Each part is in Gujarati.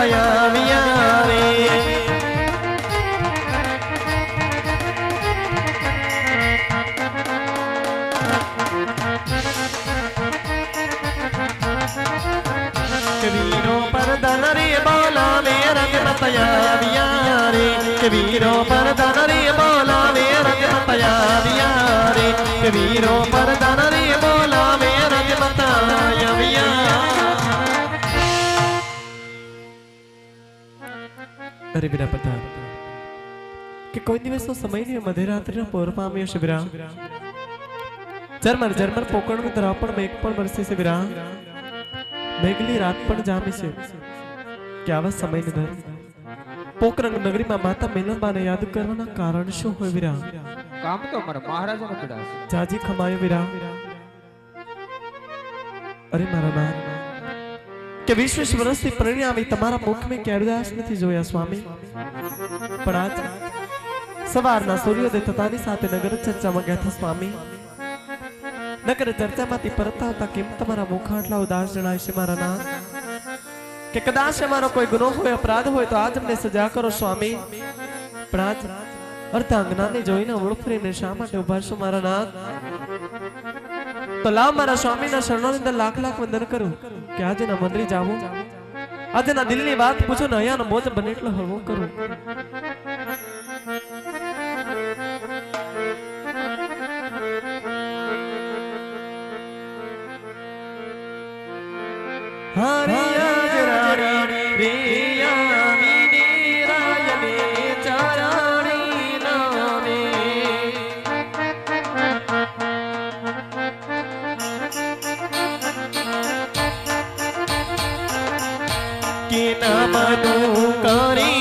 તયાવિયા રે કવીરો પરદન રે અરે વિરા પ્રધાન કે કોઈ દિવસનો સમય નહીં મધ્યરાત્રિનો પોર પામ્યો છે વિરા ઝરમર ઝરમર પોકળનું ધરા પણ મેઘ પણ વરસે છે વિરા મેઘલી રાત પણ જામી છે કે આવા સમયની દર પોકરંગ નગરીમાં માતા મેલંબાને યાદ કરવાના કારણ શું હોય વિરા કામ તો અમારા મહારાજાને પડ્યા છે જાજી ખમાયો વિરા અરે મારા નાથ કે વીસ વીસ પરિણામી તમારા મુખ મેં કેળદાસ નથી જોયા, સ્વામી? પણ આજ સવારના સૂર્યોદય થતાની સાથે નગર ચર્ચામાં ગયા સ્વામી. નગર ચર્ચામાંથી પરત આવતા કેમ તમારા મુખ આટલા ઉદાસ જણાય છે, મારા નાથ? કે કદાચ અમારો કોઈ ગુનો હોય, અપરાધ હોય, તો આજ અમને સજા કરો, સ્વામી. પણ આજ અર્ધાંગનાને જોઈને ઓળખરીને શા માટે ઊભા છો, મારા નાથ? તો લાવ મારા સ્વામીના શરણોની અંદર લાખ લાખ વંદન કરું. કે આજે ના મંદિર જાવું. આજે ના દિલની વાત પૂછો ને અહીંયાનો મોજ બને એટલો હળવો કરું. હરિયા કે નમનું કરી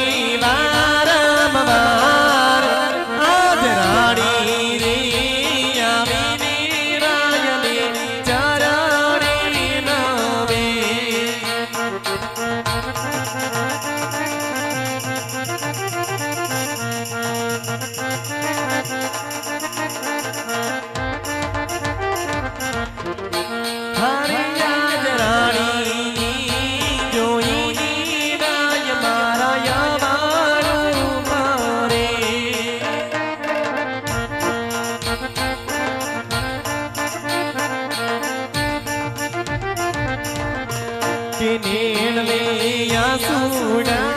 求求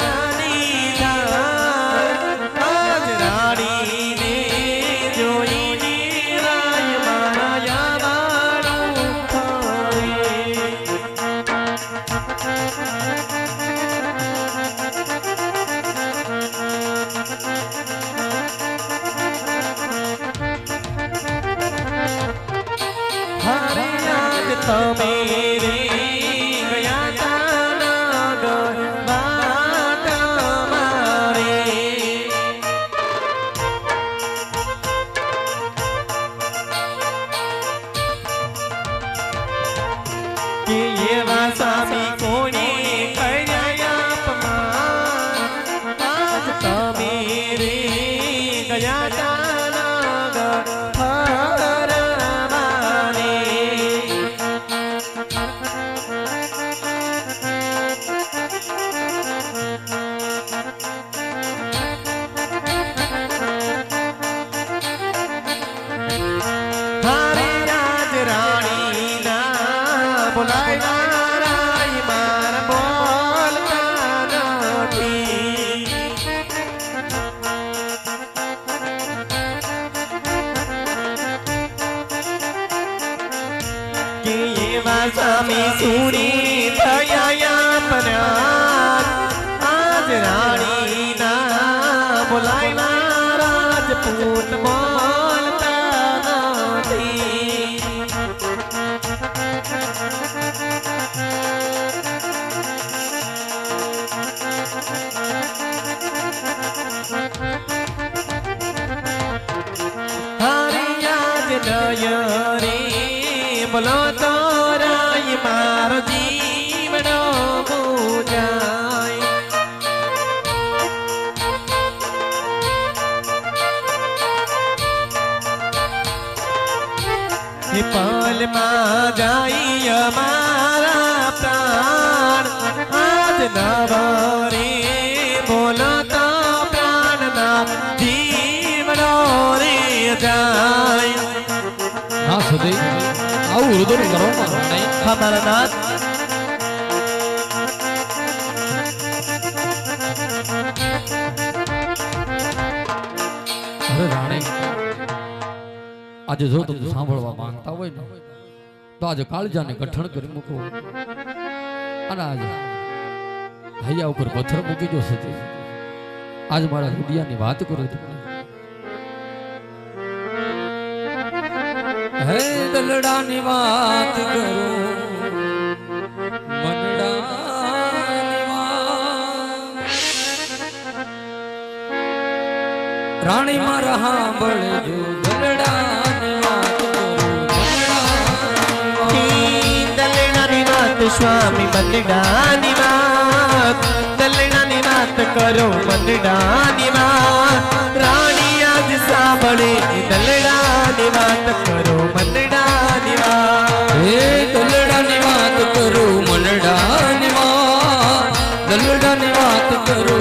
નય રે બોલો તો રાય મારો જીવડો પૂજાય પલમાં જાય મારા પ્રાણ. આજ નવા મંજૂરી કરો મારા હા મારા નાથ આજે જો તમે સાંભળવા માંગતા હોય ને તો આજે કાળજાને ગઠણ કરી મૂકો અને આજે હૈયા ઉપર પથ્થર મૂકી દો સતી આજ મારા હૃદયની વાત કરો તમે હે દલડાની વાત કરો. રાણી મારા સાંભળજો દલડાની વાત કરો. મનડાની વાત. સ્વામી મંડાની વાત. દલણાની વાત કરો મંડાની વાત. સાંભળે દલણાની વાત કરો મંડાની વાત હે દલડાની વાત કરો મનડાની વાત દલડાની વાત કરો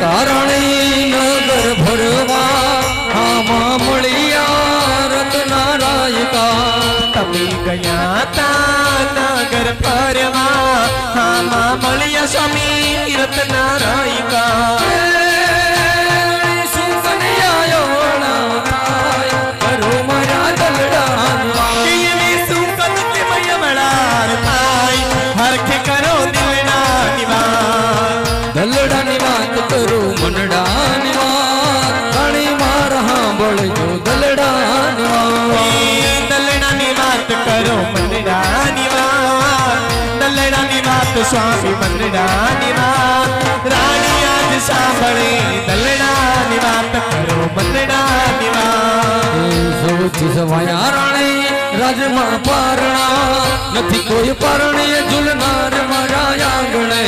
તારણી નગર ભરવા, આમાં મળ્યા રતનારાયકા. તમે ગયા તા નગર ભરવા આમાં મળ્યા સ્વામી રત્નારાયકા. સ્વામી મંડાની વાત રાણી આજ સાંભળે દલડાની વાત કરો મંડાની વાત સૌથી સવાયા રાણી રાજમાં પારણા નથી કોઈ પારણીએ ઝૂલનાર મારા આંગણે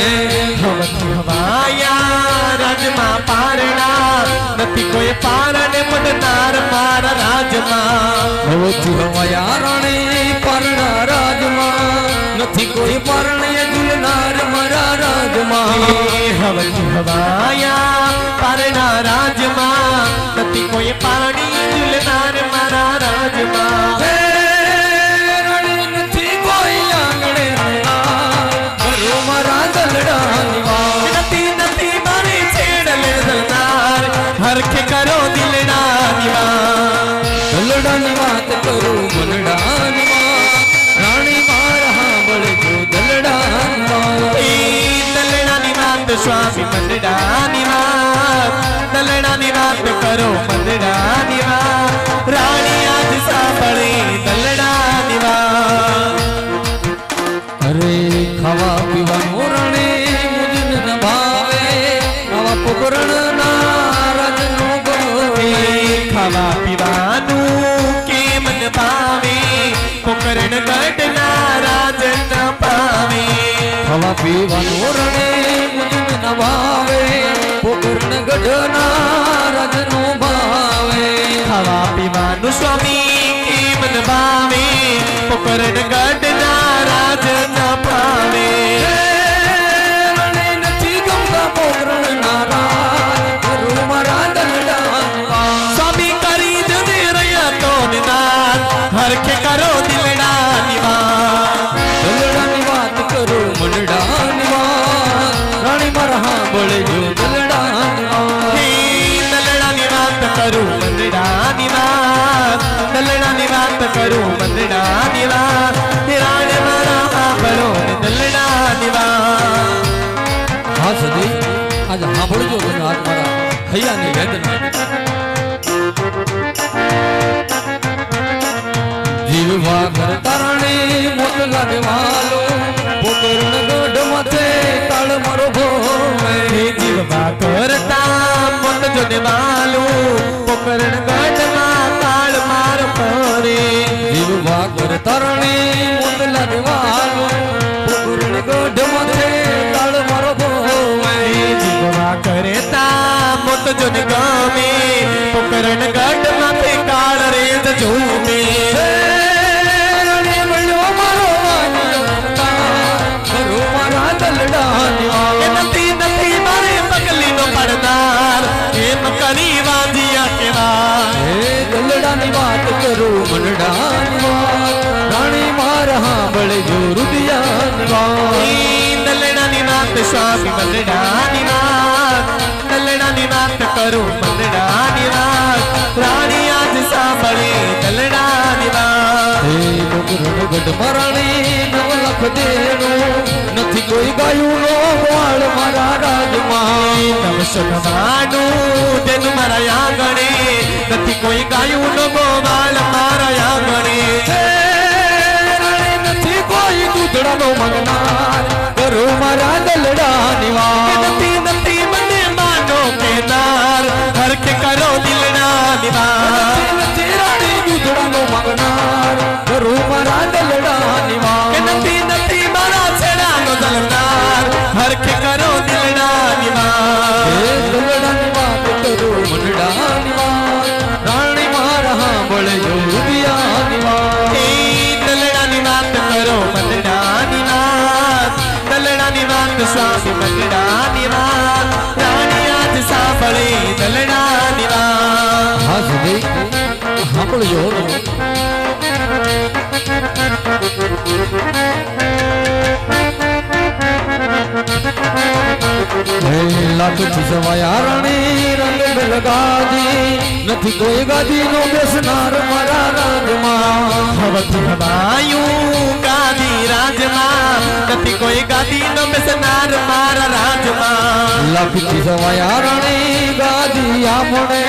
હવથી હવાયા રાજમાં પારણા નથી કોઈ પારણે પડનાર મારા રાજમાં સૌથી સવાયા રાણી પારણા રાજમાં નથી કોઈ પારણીએ ઝૂલનાર મારા હવથી હવાયા પારણા વાત કરો મંડળાની વાત રાણી આજ સાંભળે, દલડા વાત અરે, ખાવા પીવા મોરણે મુજને ન ભાવે આવા પોકરણ નારાજ નો એ ખાવા પીવાનું કેમ ન ભાવે પોકરણ કટ નારાજ ન પાવે ખાવા પીવાનું રણે મુજન નવાવે પોકરણ ગઢ નારાજ હૈયાની વેદના. જીવવા ઘર રાણી મોત લગવાલો પોતરણ ગઢ માથે તાળ મારો ભોવે જીવવા કરતા જને વાલું પોકરણ ગઢમાં તાળ માર પરે. જીવવા ઘર તરણી મોત દિવાલો જન ગામે પોકરણ ગઢ માથે કાળ રેત ઝૂમે. કરી વાંધિયા કેવા હે દલડાની વાત કરું મનડાની વાત. રાણી માર હાંભળે જો રુદિયાની વાત. દલડાની વાત દલડાની વાત કરું મંદડાની વાત રાણી આજ સાંભળે દલડાની વાત હે ડુંગરનો ગઢ મરણી નવ લખ દેણું નથી કોઈ ગાયું નો વાળ મારા રાજમાં. તમ સુખવાનું તેનું મારા આંગણે નથી કોઈ ગાયું નો વાળ મારા આંગણે. નથી કોઈ દૂધડાનો મંગનાર કરો મારા વાત નથી લાખથી સવાયા રાણી રંગ બેલગાજી નથી કોઈ ગાદી નો બેસનાર મારા રાજમાં હવથી હવાયું ગાદી રાજમાં નથી કોઈ ગાદી નો બેસનાર મારા રાજમાં લાખથી સવાયા રાણી ગાદી આપણે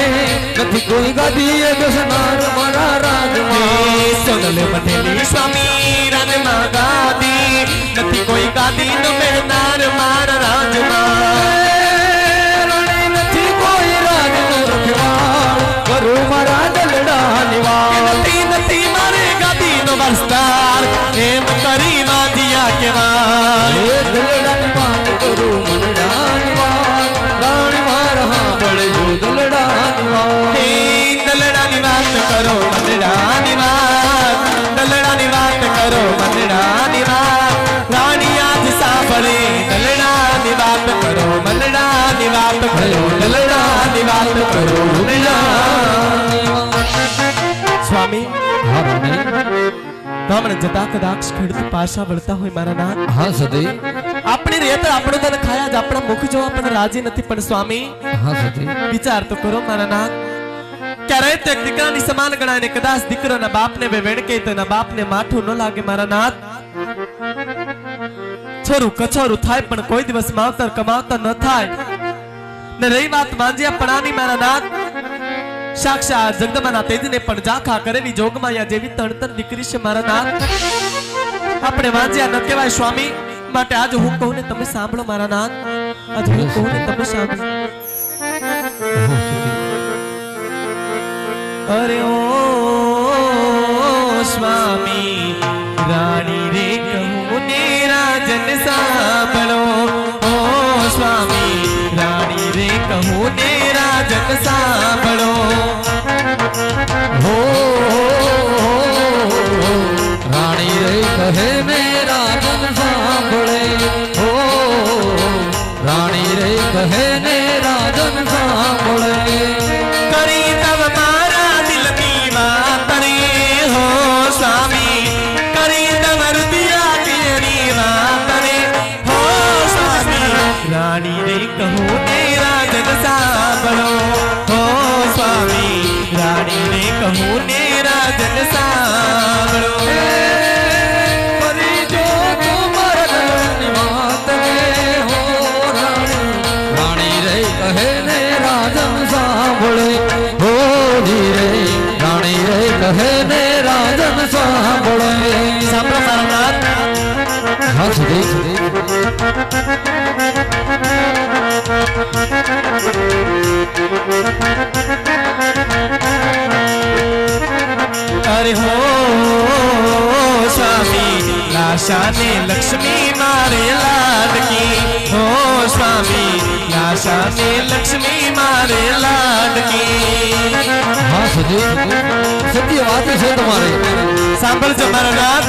નથી કોઈ ગાદી એ બેસનાર મારા રાજમાં સોનલ પટેલી સ્વામી રાજમાં ગાદી નથી કોઈ ગાદી નો બેસનાર મારા રાજમાં ગામડે જતા કદાચ ખેડૂત પાછા વળતા હોય મારા નાથ. હા સદી આપણી રેત આપણો તને ખાયા જ આપણા મુખ જોવા પણ રાજી નથી પણ સ્વામી. હા સદી વિચાર તો કરો મારા નાથ. ક્યારેય તો એક દીકરાની સમાન ગણાય ને કદાચ દીકરાના બાપને બે વેણકે તો એના બાપને માથું ન લાગે મારા નાથ. છોરું કછોરું થાય પણ કોઈ દિવસ માવતર કમાવતર ન થાય. ને રહી વાત માંજ્યા પણાની મારા નાથ. સાક્ષાત જગદંબાના તેજને પણ ઝાંખા કરેલી જોગમાયા જેવી તણતણ દીકરી છે મારા નાથ. આપણે વાંચ્યા ન કહેવાય સ્વામી, માટે આજ હું કહું ને તમે સાંભળો મારા નાથ. આજ હું કહું ને તમે સાંભળો. અરે ઓ સ્વામી, રાણી રે કહું ને રાજન સાંભળો. ઓ સ્વામી, રાણી રે કહું ને રાજન સાંભળો. રાણી રે કહે ને રાજન સાંભળે સાંભળો મારા નાથ હા સુધી સુધી અરે હો સ્વામી લાશાને લક્ષ્મી મારે લાડકી હો સ્વામી લાશાને લક્ષ્મી મારે લાડકી હા સતી સત્ય વાત છે તમારી. સાંભળજો મારા નાથ.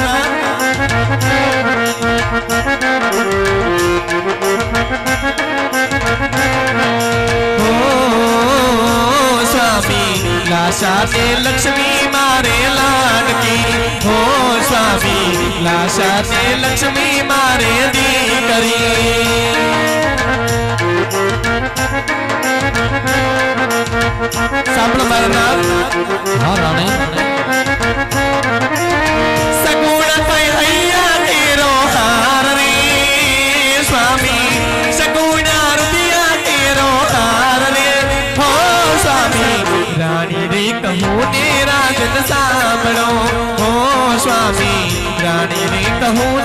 લાશાને લક્ષ્મી મારે લાડકી. હો સ્વામી લાશાને લક્ષ્મી મારે દીકરી. સાંભળો મારા નાથ હા રાણી. સગુણ હૈયા તેરો હાર રે સ્વામી. સગુણ રૂપિયા તેરો હાર રે. હો સ્વામી. રાણી રે કહું ને રાજન સાંભળો. હો સ્વામી. રાણી રે કહું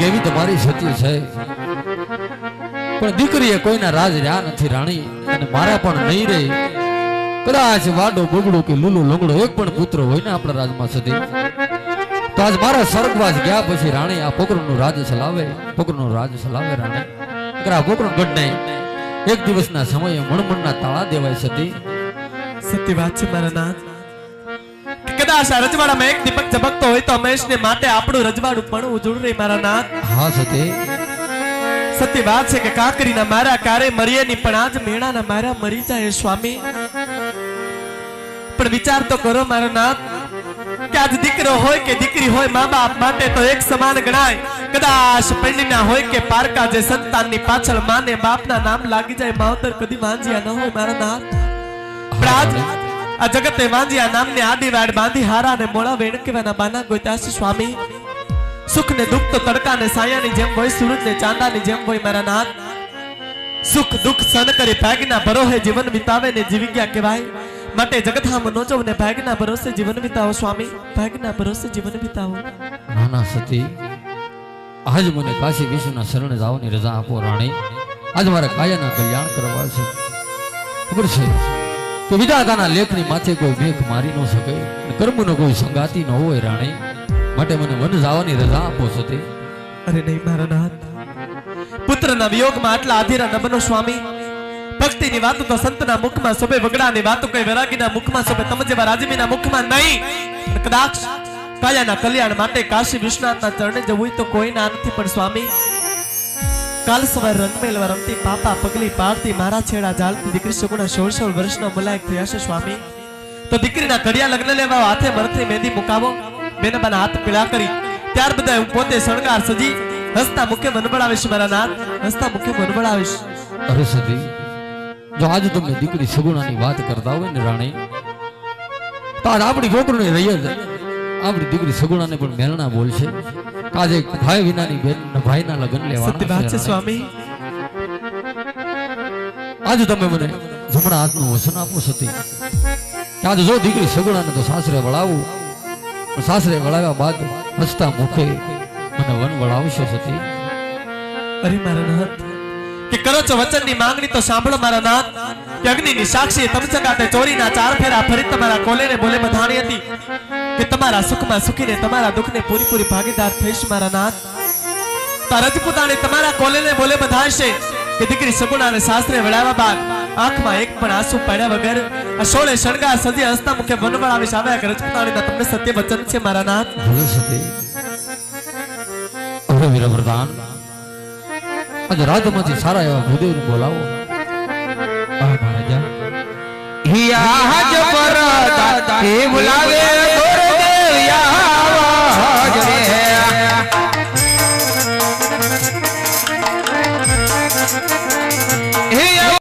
વાત તમારી સત્ય છે. પણ દીકરીએ કોઈના રાજ રહ્યા નથી, રાણી, અને મારા પણ નહીં રહે કદાચ વાડો, બગડો કે લૂલો, લંગડો, એક પણ પુત્ર હોય ને આપણા રાજમાં સતી તો આજ મારા સ્વર્ગવાસ ગયા પછી રાણી આ પોકરનું રાજ ચલાવે પોકરનું રાજ ચલાવે રાણી. આ પોકરણ ગઢને એક દિવસના સમયે મણમણના તાળા દેવાય સતી. સત્ય વાત છે મારા નાથ. કદાચ આ રજવાડામાં એક દીપક ઝબકતો હોય તો હંમેશને માટે આપણું રજવાડું પણ ઉજળું રહી મારા નાથ. હા સતી. સત્ય વાત છે કે કાકરીના મારા કારે મરીએ ની પણ આજ મેણાના મારા મરી જાય સ્વામી. પણ વિચાર તો કરો મારા નાથ કે આજ દીકરો હોય કે દીકરી હોય મા બાપ માટે તો એક સમાન ગણાય. કદાચ પંડિના હોય કે પારકા જે સંતાનની પાછળ માને બાપના નામ લાગી જાય માવતર કદી વાંજ્યા ન હોય મારા નાથ. પણ આજ આ જગતે વાંજિયા નામની આડી વાડ બાંધી હારા ને મોળા વેણ કેવાના બાના ગોતાશ સ્વામી. સુખ ને દુઃખ તો તડકા ને સાયાની જેમ હોય સૂરજ ને ચાંદાની જેમ હોય મારા નાથ. સુખ દુઃખ સહન કરી ભાગના ભરોહે જીવન વિતાવે ને જીવી ગયા કહેવાય. માટે જગતહામ નોચવ ને ભાગના ભરોસે જીવન વિતાવો સ્વામી. ભાગના ભરોસે જીવન વિતાવો. નાના સતી, આજ મને કાશી વિશ્વના શરણે જવાની રજા આપો રાણી. આજ મારા કાયાના કલ્યાણ કરવા છે. ખબર છે? કે વિધાતાના લેખની માથે કોઈ મેઘ મારી ન શકે કર્મનો કોઈ સંગાતી ન હોય રાણી. માટે મને વન જવાની રજા આપો સતી. અરે નહીં મારા નાથ. પુત્રના વિયોગમાં આટલા આધીરા નબનો સ્વામી. ભક્તિની વાતો તો સંતના મુખમાં શોભે, વગડાની વાતો કઈ વૈરાગીના મુખમાં શોભે, તમે જેવા રાજમીના મુખમાં નહીં. કદાચ કાયાના કલ્યાણ માટે કાશી વિશ્વનાથના ચરણે જવું તો કોઈ ના નથી પણ સ્વામી. કાલ સવાર રંગમેલવા રમતી પાપા પગલી પાડતી મારા છેડા જાળતી દીકરી સુગુણા સોળ સોળ વર્ષનો મલાયક થયા છે સ્વામી. તો દીકરીના કડિયા લગ્ન લેવા હાથે મરથી મહેંદી મુકાવો. બેનબાના હાથ પીળા કરી. ત્યાર બધા હું પોતે શણગાર સજી. હસતા મુખે મનબળાવીશ મારા નાથ. હસતા મુખે મનબળાવીશ અરે સજી જો આજે તમે દીકરી સગુણાની વાત કરતા હોય ને રાણી, તો આજ આપણી છોકરીને રહી જ આપણી દીકરી સગુણાને પણ મેલણા બોલશે. કાજે ભાઈ વિનાની બેન ભાઈના લગ્ન સત્ય વાત છે સ્વામી. આજે તમે મને જમણા હાથનું વસન આપો સતી. આજે જો દીકરી સગડાને તો સાસરે વળાવું. સાસરે વળાવ્યા બાદ હસતા મુખે મને વન વળાવશો સતી. અરે મારા નાથ કે કરો છો વચનની માંગણી તો સાંભળો મારા નાથ, કે અગ્નિની સાક્ષી તમચંગાતે ચોરીના ચાર ફેરા ફરી તમારા કોલેને બોલે બધાણી હતી, કે તમારા સુખમાં સુખીને તમારા દુઃખને પૂરી પૂરી ભાગીદાર થઈશ મારા નાથ. તો રજપૂતાણી તમારા કોલેને બોલે બધાશે, કે દીકરી સગુણાને શાસ્ત્રે વળાવ્યા બાદ આંખમાં એક પણ આંસુ પડ્યા વગર સોળે શણગાર સજી હસતા મુખે વનવળ આવી સામે રજપૂતાણીના તમને સત્ય વચન છે મારા નાથ. ભલે સત્ય હવે વીર વરદાન. આજે રાજમાંથી સારા એવા ભૂદેવને બોલાવો. હિયા હજ પર દાદા એ બોલાવે